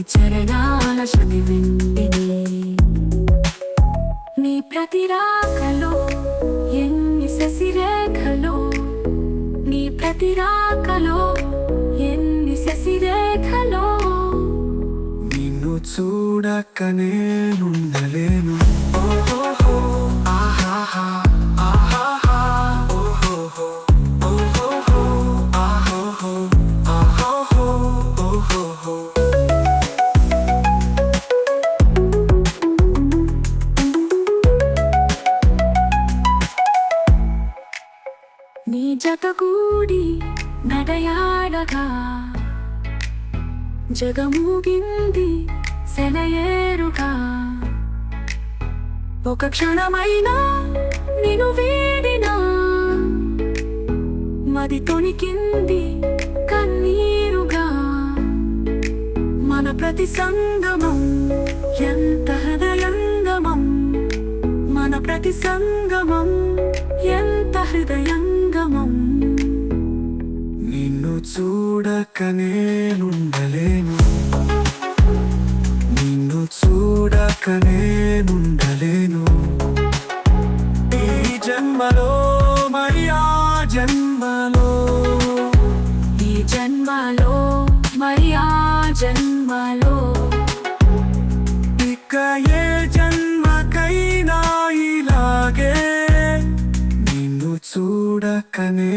చరణాల శని వింటిని. నీ ప్రతిరాకలో ఎన్ని శశిరేఖలు? నీ ప్రతిరాకలో ఎన్ని శశిరేఖలో? నిన్ను చూడక నేనుండలేను. నీ జతగూడి నడయాడగా జగముగింది సెలయేరుగా ఒక క్షణమైనా నేను వీడినా. మది తొణికింది కన్నీరుగా. మన ప్రతి సంగమం ఎంత హృదయంగమం. మన ప్రతి సంగమం ఎంత హృదయంగమం నిన్ను చూడక నేనుండలేను. నిన్ను చూడక నేనుండలేను. ఈ జన్మలో మరి ఆ జన్మలో? ఈ జన్మలో మరి ఆ జన్మలో? തുടക്കനേ